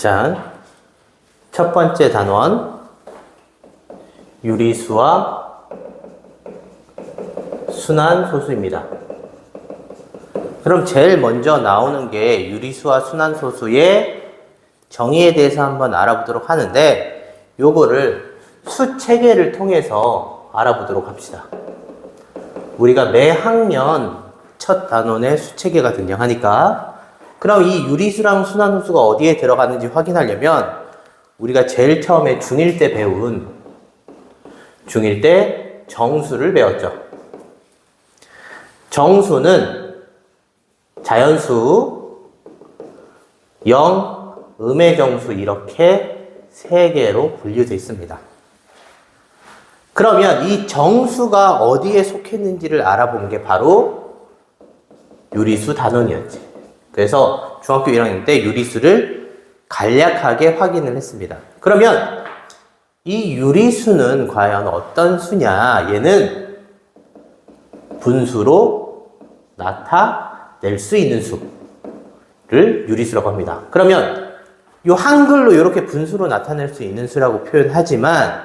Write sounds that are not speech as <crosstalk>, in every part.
자, 첫 번째 단원 유리수와 순환소수입니다. 그럼 제일 먼저 나오는 게 유리수와 순환소수의 정의에 대해서 한번 알아보도록 하는데 요거를 수 체계를 통해서 알아보도록 합시다. 우리가 매 학년 첫 단원에 수 체계가 등장하니까 그럼 이 유리수랑 순환소수가 어디에 들어가는지 확인하려면 우리가 제일 처음에 중1 때 배운 중1 때 정수를 배웠죠. 정수는 자연수, 영, 음의 정수 이렇게 세 개로 분류되어 있습니다. 그러면 이 정수가 어디에 속했는지를 알아본 게 바로 유리수 단원이었지. 그래서 중학교 1학년 때 유리수를 간략하게 확인을 했습니다. 그러면 이 유리수는 과연 어떤 수냐? 얘는 분수로 나타낼 수 있는 수를 유리수라고 합니다. 그러면 이 한글로 이렇게 분수로 나타낼 수 있는 수라고 표현하지만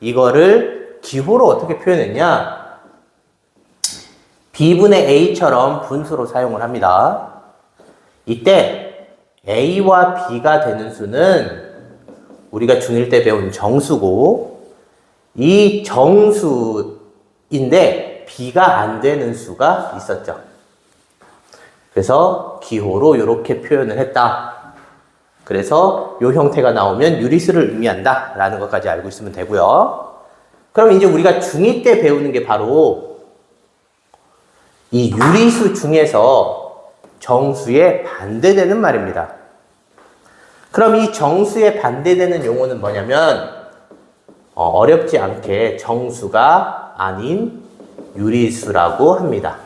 이거를 기호로 어떻게 표현했냐? b분의 a처럼 분수로 사용을 합니다. 이때 a와 b가 되는 수는 우리가 중1 때 배운 정수고 이 정수인데 b가 안 되는 수가 있었죠. 그래서 기호로 이렇게 표현을 했다. 그래서 이 형태가 나오면 유리수를 의미한다 라는 것까지 알고 있으면 되고요. 그럼 이제 우리가 중2 때 배우는 게 바로 이 유리수 중에서 정수에 반대되는 말입니다. 그럼 이 정수에 반대되는 용어는 뭐냐면 어, 어렵지 않게 정수가 아닌 유리수라고 합니다.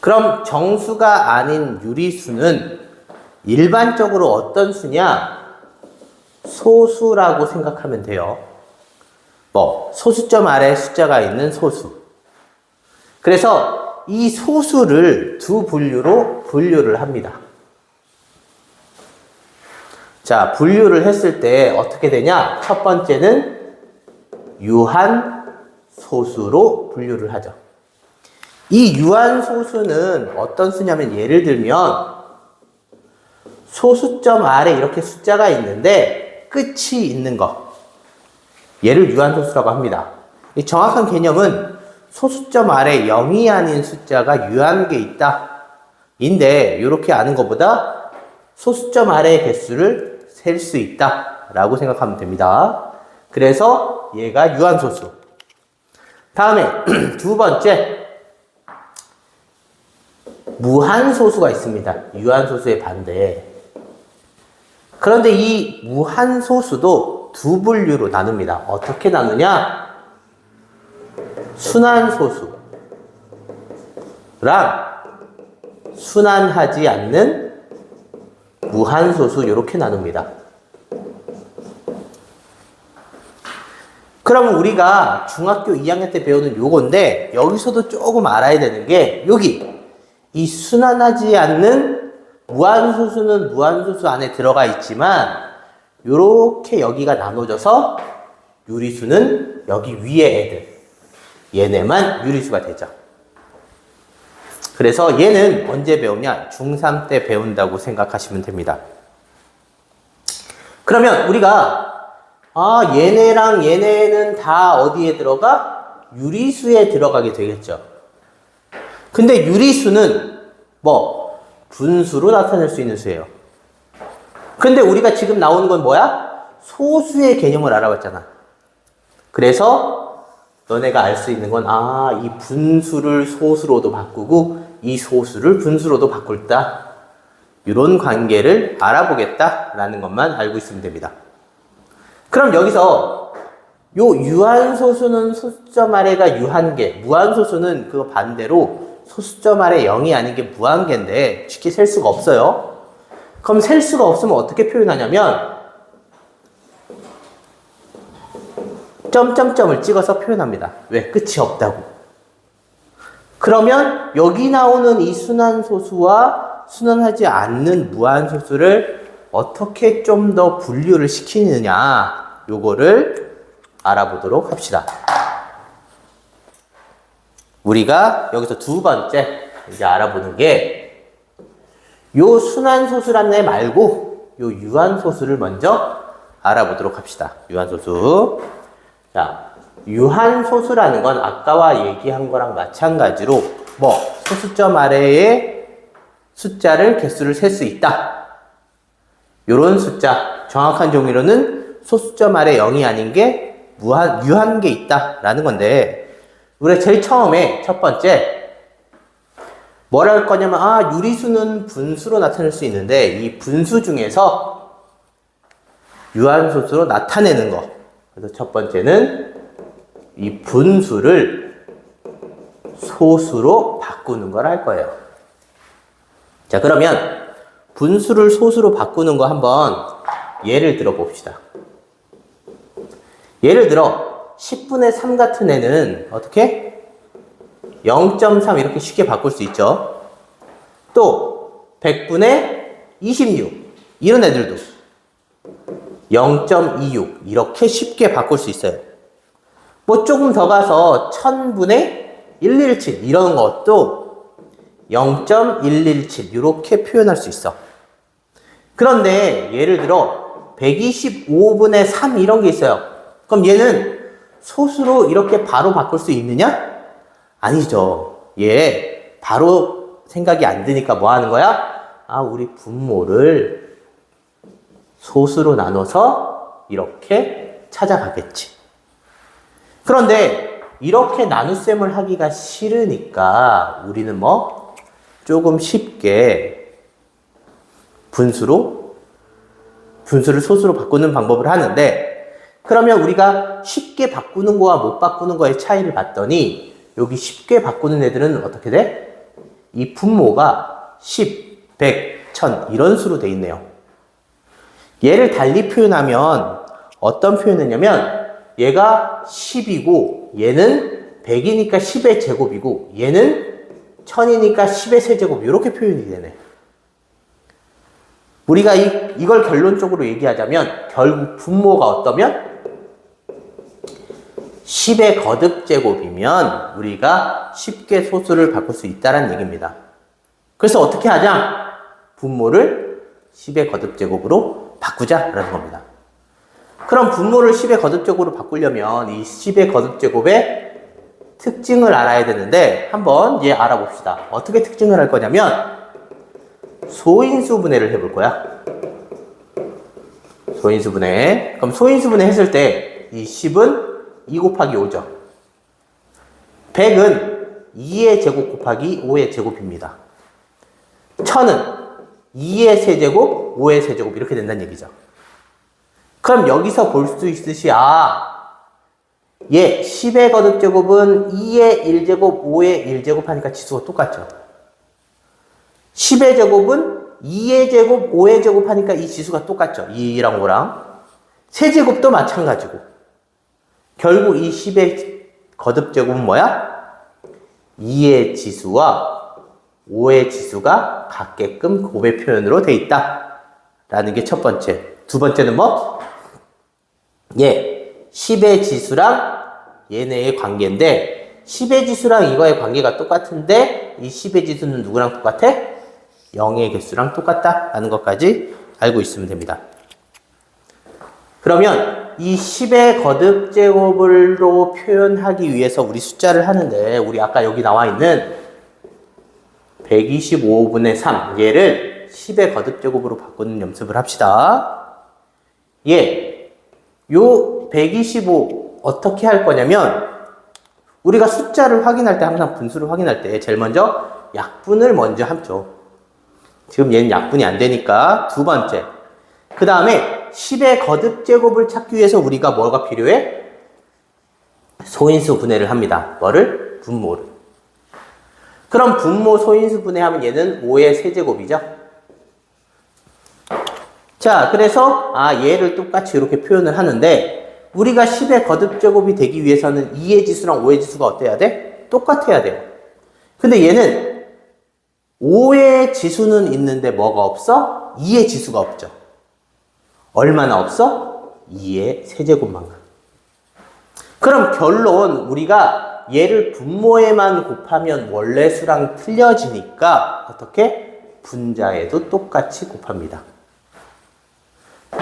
그럼 정수가 아닌 유리수는 일반적으로 어떤 수냐? 소수라고 생각하면 돼요. 뭐, 소수점 아래 숫자가 있는 소수. 그래서 이 소수를 두 분류로 분류를 합니다. 자, 분류를 했을 때 어떻게 되냐? 첫 번째는 유한 소수로 분류를 하죠. 이 유한 소수는 어떤 수냐면 예를 들면 소수점 아래 이렇게 숫자가 있는데 끝이 있는 거. 얘를 유한 소수라고 합니다. 이 정확한 개념은 소수점 아래 0이 아닌 숫자가 유한 게 있다. 인데 이렇게 아는 것보다 소수점 아래의 개수를 셀 수 있다. 라고 생각하면 됩니다. 그래서 얘가 유한소수. 다음에 <clears throat> 두 번째 무한소수가 있습니다. 유한소수의 반대. 그런데 이 무한소수도 두 분류로 나눕니다. 어떻게 나누냐? 순환소수랑 순환하지 않는 무한소수 이렇게 나눕니다. 그러면 우리가 중학교 2학년 때 배우는 요건데 여기서도 조금 알아야 되는 게 여기 이 순환하지 않는 무한소수는 무한소수 안에 들어가 있지만 요렇게 여기가 나눠져서 유리수는 여기 위에 애들 얘네만 유리수가 되죠. 그래서 얘는 언제 배우냐? 중3 때 배운다고 생각하시면 됩니다. 그러면 우리가 아, 얘네랑 얘네는 다 어디에 들어가? 유리수에 들어가게 되겠죠. 근데 유리수는 뭐 분수로 나타낼 수 있는 수예요. 근데 우리가 지금 나오는 건 뭐야? 소수의 개념을 알아봤잖아. 그래서 너네가 알 수 있는 건, 아, 이 분수를 소수로도 바꾸고, 이 소수를 분수로도 바꿀다. 이런 관계를 알아보겠다라는 것만 알고 있으면 됩니다. 그럼 여기서 요 유한소수는 소수점 아래가 유한계, 무한소수는 그 반대로 소수점 아래 0이 아닌 게 무한계인데 쉽게 셀 수가 없어요. 그럼 셀 수가 없으면 어떻게 표현하냐면 점점점을 찍어서 표현합니다. 왜? 끝이 없다고. 그러면 여기 나오는 이 순환소수와 순환하지 않는 무한소수를 어떻게 좀 더 분류를 시키느냐, 요거를 알아보도록 합시다. 우리가 여기서 두 번째 이제 알아보는 게 요 순환소수란 애 말고 요 유한소수를 먼저 알아보도록 합시다. 유한소수. 자, 유한소수라는 건 아까와 얘기한 거랑 마찬가지로 뭐 소수점 아래에 숫자를 개수를 셀 수 있다. 요런 숫자 정확한 종이로는 소수점 아래 0이 아닌 게 무한 유한 게 있다라는 건데 우리가 제일 처음에 첫 번째 뭘할 거냐면 아 유리수는 분수로 나타낼 수 있는데 이 분수 중에서 유한소수로 나타내는 거 그래서 첫 번째는 이 분수를 소수로 바꾸는 걸 할 거예요 자 그러면 분수를 소수로 바꾸는 거 한번 예를 들어 봅시다 예를 들어 10분의 3 같은 애는 어떻게? 0.3 이렇게 쉽게 바꿀 수 있죠. 또 100분의 26 이런 애들도 0.26 이렇게 쉽게 바꿀 수 있어요. 뭐 조금 더 가서 1000분의 117 이런 것도 0.117 이렇게 표현할 수 있어. 그런데 예를 들어 125분의 3 이런 게 있어요. 그럼 얘는 소수로 이렇게 바로 바꿀 수 있느냐? 아니죠. 얘 바로 생각이 안 드니까 뭐 하는 거야? 아, 우리 분모를 소수로 나눠서 이렇게 찾아가겠지. 그런데 이렇게 나눗셈을 하기가 싫으니까 우리는 뭐 조금 쉽게 분수로 분수를 소수로 바꾸는 방법을 하는데 그러면 우리가 쉽게 바꾸는 거와 못 바꾸는 거의 차이를 봤더니 여기 쉽게 바꾸는 애들은 어떻게 돼? 이 분모가 10, 100, 1000 이런 수로 돼 있네요. 얘를 달리 표현하면 어떤 표현이냐면 얘가 10이고 얘는 100이니까 10의 제곱이고 얘는 1000이니까 10의 세제곱 이렇게 표현이 되네. 우리가 이, 이걸 결론적으로 얘기하자면 결국 분모가 어떠면 10의 거듭 제곱이면 우리가 쉽게 소수를 바꿀 수 있다는 얘기입니다. 그래서 어떻게 하자? 분모를 10의 거듭 제곱으로 바꾸자라는 겁니다. 그럼 분모를 10의 거듭 제곱으로 바꾸려면 이 10의 거듭 제곱의 특징을 알아야 되는데 한번 얘 알아봅시다. 어떻게 특징을 할 거냐면 소인수 분해를 해볼 거야. 소인수 분해. 그럼 소인수 분해 했을 때 이 10은 2 곱하기 5죠. 100은 2의 제곱 곱하기 5의 제곱입니다. 1000은 2의 세제곱, 5의 세제곱 이렇게 된다는 얘기죠. 그럼 여기서 볼 수 있듯이 아, 예, 10의 거듭 제곱은 2의 1제곱, 5의 1제곱 하니까 지수가 똑같죠. 10의 제곱은 2의 제곱, 5의 제곱 하니까 이 지수가 똑같죠. 2랑 5랑. 세제곱도 마찬가지고. 결국 이 10의 거듭 제곱은 뭐야? 2의 지수와 5의 지수가 같게끔 곱의 표현으로 돼 있다. 라는 게 첫 번째. 두 번째는 뭐? 예, 10의 지수랑 얘네의 관계인데 10의 지수랑 이거의 관계가 똑같은데 이 10의 지수는 누구랑 똑같아? 0의 개수랑 똑같다 라는 것까지 알고 있으면 됩니다. 그러면 이 10의 거듭 제곱으로 표현하기 위해서 우리 숫자를 하는데 우리 아까 여기 나와 있는 125분의 3 얘를 10의 거듭 제곱으로 바꾸는 연습을 합시다. 예. 요 125 어떻게 할 거냐면 우리가 숫자를 확인할 때 항상 분수를 확인할 때 제일 먼저 약분을 먼저 합죠. 지금 얘는 약분이 안 되니까 두 번째. 그 다음에 10의 거듭 제곱을 찾기 위해서 우리가 뭐가 필요해? 소인수 분해를 합니다. 뭐를? 분모를. 그럼 분모 소인수 분해하면 얘는 5의 세제곱이죠. 자, 그래서 아 얘를 똑같이 이렇게 표현을 하는데 우리가 10의 거듭 제곱이 되기 위해서는 2의 지수랑 5의 지수가 어때야 돼? 똑같아야 돼요. 근데 얘는 5의 지수는 있는데 뭐가 없어? 2의 지수가 없죠. 얼마나 없어? 2의 세제곱만큼. 그럼 결론 우리가 얘를 분모에만 곱하면 원래 수랑 틀려지니까 어떻게? 분자에도 똑같이 곱합니다.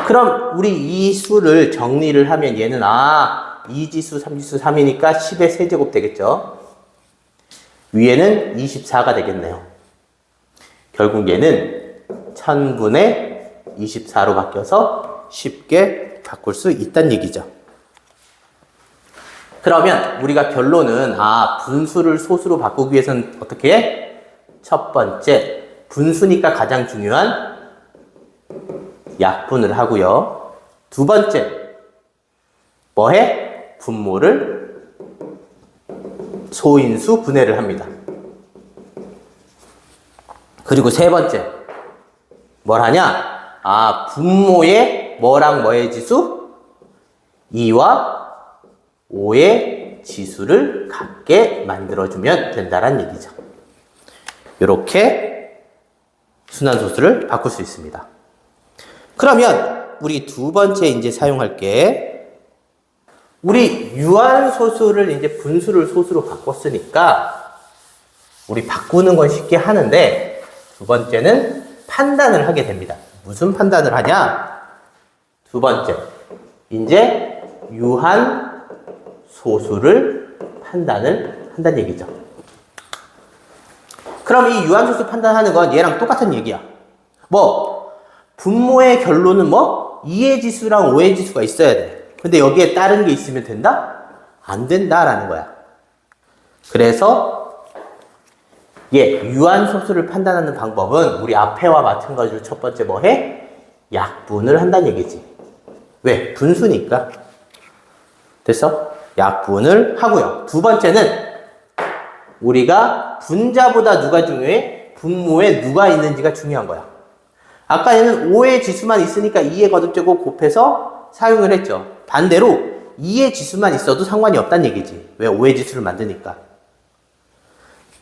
그럼 우리 이 수를 정리를 하면 얘는 아 2지수, 3지수, 3이니까 10의 세제곱 되겠죠. 위에는 24가 되겠네요. 결국 얘는 1000분의 24로 바뀌어서 쉽게 바꿀 수 있다는 얘기죠. 그러면 우리가 결론은 아 분수를 소수로 바꾸기 위해서는 어떻게 해? 첫 번째 분수니까 가장 중요한 약분을 하고요. 두 번째 뭐해? 분모를 소인수 분해를 합니다. 그리고 세 번째 뭘 하냐? 아 분모의 뭐랑 뭐의 지수? 2와 5의 지수를 같게 만들어주면 된다는 얘기죠. 이렇게 순환소수를 바꿀 수 있습니다. 그러면 우리 두 번째 이제 사용할 게 우리 유한소수를 이제 분수를 소수로 바꿨으니까 우리 바꾸는 건 쉽게 하는데 두 번째는 판단을 하게 됩니다. 무슨 판단을 하냐? 두 번째, 이제 유한 소수를 판단을 한다는 얘기죠. 그럼 이 유한소수 판단하는 건 얘랑 똑같은 얘기야. 뭐, 분모의 결론은 뭐? 2의 지수랑 5의 지수가 있어야 돼. 근데 여기에 다른 게 있으면 된다? 안 된다라는 거야. 그래서 예, 유한소수를 판단하는 방법은 우리 앞에와 마찬가지로 첫 번째 뭐 해? 약분을 한다는 얘기지. 왜? 분수니까. 됐어? 약분을 하고요. 두 번째는 우리가 분자보다 누가 중요해? 분모에 누가 있는지가 중요한 거야. 아까 얘는 5의 지수만 있으니까 2의 거듭제곱 곱해서 사용을 했죠. 반대로 2의 지수만 있어도 상관이 없다는 얘기지. 왜 5의 지수를 만드니까.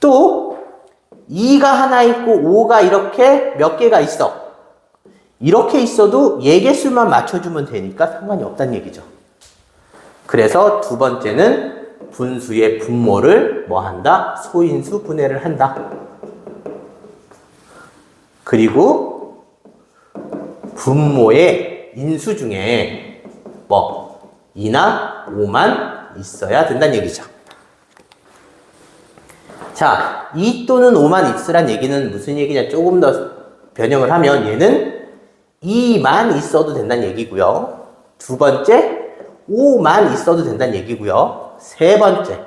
또 2가 하나 있고 5가 이렇게 몇 개가 있어. 이렇게 있어도 예개수만 맞춰주면 되니까 상관이 없다는 얘기죠. 그래서 두 번째는 분수의 분모를 뭐 한다? 소인수 분해를 한다. 그리고 분모의 인수 중에 뭐 2나 5만 있어야 된다는 얘기죠. 자, 2 또는 5만 있으란 얘기는 무슨 얘기냐? 조금 더 변형을 하면 얘는 2만 있어도 된다는 얘기고요. 두 번째, 5만 있어도 된다는 얘기고요. 세 번째,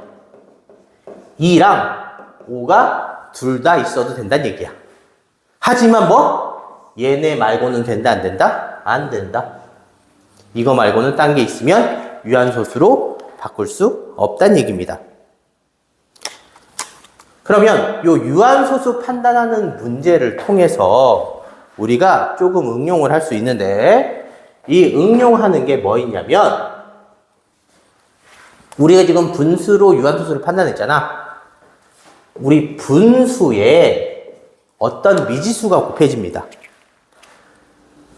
2랑 5가 둘 다 있어도 된다는 얘기야. 하지만 뭐? 얘네 말고는 된다, 안 된다? 안 된다. 이거 말고는 딴 게 있으면 유한소수로 바꿀 수 없다는 얘기입니다. 그러면 요 유한소수 판단하는 문제를 통해서 우리가 조금 응용을 할 수 있는데 이 응용하는 게 뭐 있냐면 우리가 지금 분수로 유한소수를 판단했잖아. 우리 분수에 어떤 미지수가 곱해집니다.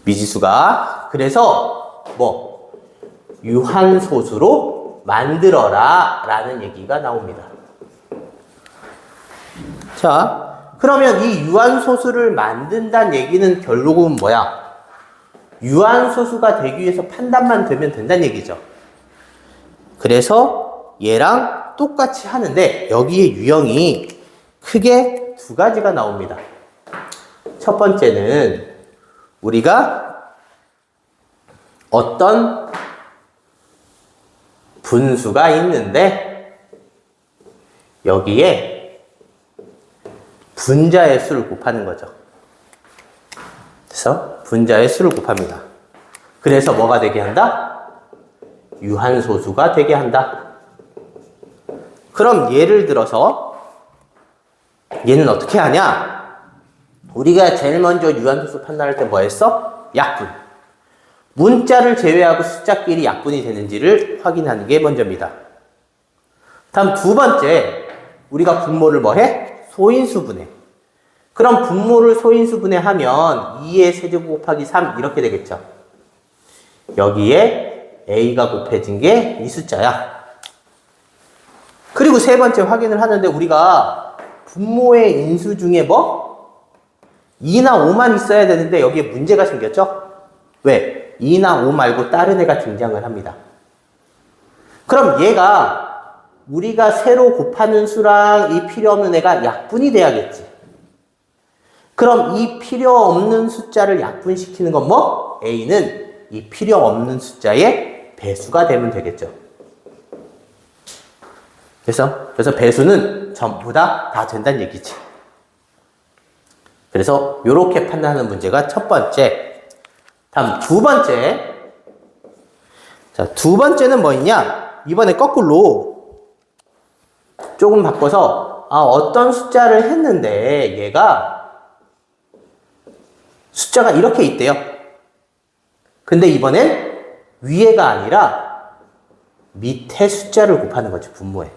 미지수가 그래서 뭐 유한소수로 만들어라 라는 얘기가 나옵니다. 자, 그러면 이 유한소수를 만든다는 얘기는 결국은 뭐야? 유한소수가 되기 위해서 판단만 되면 된다는 얘기죠. 그래서 얘랑 똑같이 하는데 여기에 유형이 크게 두 가지가 나옵니다. 첫 번째는 우리가 어떤 분수가 있는데 여기에 분자의 수를 곱하는 거죠. 그래서 분자의 수를 곱합니다. 그래서 뭐가 되게 한다? 유한소수가 되게 한다. 그럼 예를 들어서 얘는 어떻게 하냐? 우리가 제일 먼저 유한소수 판단할 때 뭐 했어? 약분. 문자를 제외하고 숫자끼리 약분이 되는지를 확인하는 게 먼저입니다. 다음 두 번째, 우리가 분모를 뭐 해? 소인수분해. 그럼 분모를 소인수분해 하면 2의 세제곱 곱하기 3 이렇게 되겠죠. 여기에 A가 곱해진 게 이 숫자야. 그리고 세 번째 확인을 하는데 우리가 분모의 인수 중에 뭐? 2나 5만 있어야 되는데 여기에 문제가 생겼죠? 왜? 2나 5 말고 다른 애가 등장을 합니다. 그럼 얘가 우리가 새로 곱하는 수랑 이 필요 없는 애가 약분이 돼야겠지. 그럼 이 필요 없는 숫자를 약분시키는 건 뭐? A는 이 필요 없는 숫자의 배수가 되면 되겠죠. 그래서, 그래서 배수는 전부 다, 다 된다는 얘기지. 그래서, 이렇게 판단하는 문제가 첫 번째. 다음, 두 번째. 자, 두 번째는 뭐있냐? 이번에 거꾸로 조금 바꿔서, 아, 어떤 숫자를 했는데, 얘가 숫자가 이렇게 있대요. 근데 이번엔 위에가 아니라 밑에 숫자를 곱하는 거죠, 분모에.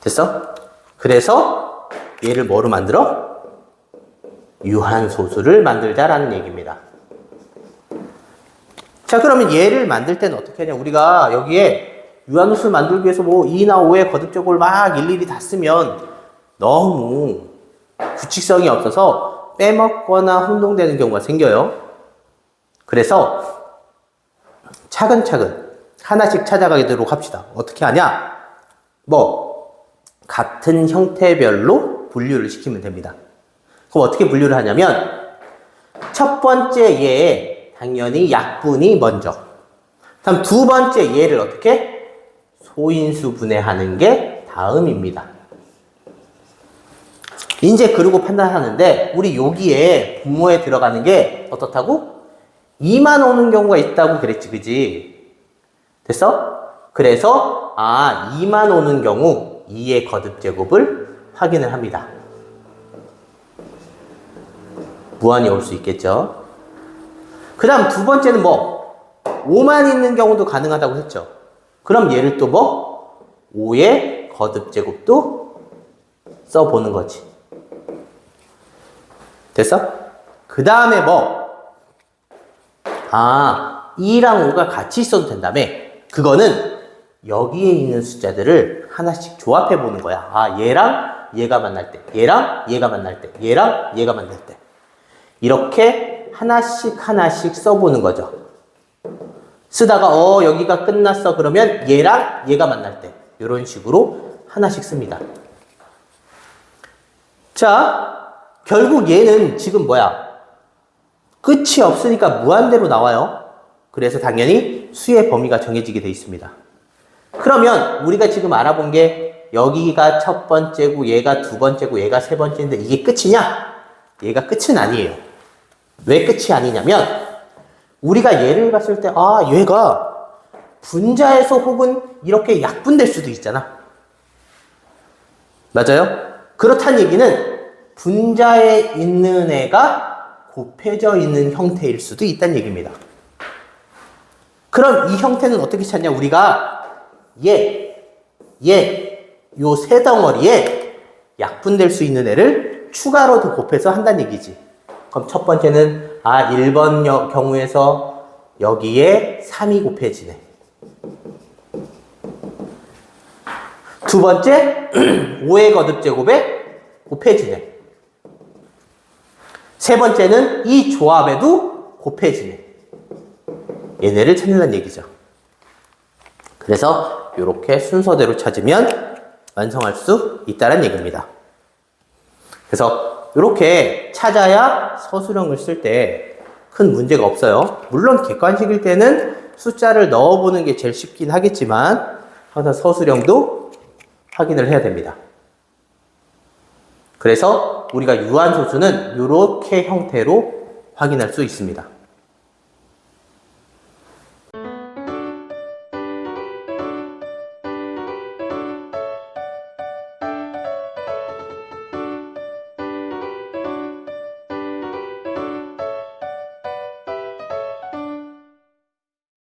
됐어? 그래서 얘를 뭐로 만들어? 유한소수를 만들자라는 얘기입니다. 자, 그러면 얘를 만들 때는 어떻게 하냐? 우리가 여기에 유한소수 만들기 위해서 뭐 2나 5의 거듭적을 막 일일이 다 쓰면 너무 규칙성이 없어서 빼먹거나 혼동되는 경우가 생겨요. 그래서 차근차근 하나씩 찾아가도록 합시다. 어떻게 하냐? 뭐, 같은 형태별로 분류를 시키면 됩니다. 그럼 어떻게 분류를 하냐면 첫 번째 얘에 당연히 약분이 먼저. 다음 두 번째 얘를 어떻게 소인수 분해하는 게 다음입니다. 이제 그러고 판단하는데 우리 여기에 분모에 들어가는 게 어떻다고? 2만 오는 경우가 있다고 그랬지, 그지? 됐어? 그래서 아 2만 오는 경우 2의 거듭 제곱을 확인을 합니다. 무한이 올수 있겠죠. 그 다음 두 번째는 뭐 5만 있는 경우도 가능하다고 했죠. 그럼 얘를 또 뭐 5의 거듭 제곱도 써보는 거지. 됐어? 그 다음에 뭐 아, 2랑 5가 같이 있어도 된다며. 그거는 여기에 있는 숫자들을 하나씩 조합해 보는 거야. 아, 얘랑 얘가 만날 때, 얘랑 얘가 만날 때, 얘랑 얘가 만날 때. 이렇게 하나씩 하나씩 써보는 거죠. 쓰다가, 어, 여기가 끝났어. 그러면 얘랑 얘가 만날 때. 이런 식으로 하나씩 씁니다. 자, 결국 얘는 지금 뭐야? 끝이 없으니까 무한대로 나와요. 그래서 당연히 수의 범위가 정해지게 되어 있습니다. 그러면 우리가 지금 알아본 게 여기가 첫 번째고 얘가 두 번째고 얘가 세 번째인데 이게 끝이냐? 얘가 끝은 아니에요. 왜 끝이 아니냐면 우리가 얘를 봤을 때 아, 얘가 분자에서 혹은 이렇게 약분될 수도 있잖아. 맞아요? 그렇다는 얘기는 분자에 있는 애가 곱해져 있는 형태일 수도 있다는 얘기입니다. 그럼 이 형태는 어떻게 찾냐? 우리가 얘, 얘, 요 세 덩어리에 약분될 수 있는 애를 추가로 더 곱해서 한다는 얘기지. 그럼 첫 번째는 아 1번 경우에서 여기에 3이 곱해지네. 두 번째 <clears throat> 5의 거듭 제곱에 곱해지네. 세 번째는 이 조합에도 곱해지네. 얘네를 찾는다는 얘기죠. 그래서 이렇게 순서대로 찾으면 완성할 수 있다는 얘기입니다. 그래서 이렇게 찾아야 서술형을 쓸 때 큰 문제가 없어요. 물론 객관식일 때는 숫자를 넣어보는 게 제일 쉽긴 하겠지만 항상 서술형도 확인을 해야 됩니다. 그래서 우리가 유한소수는 이렇게 형태로 확인할 수 있습니다.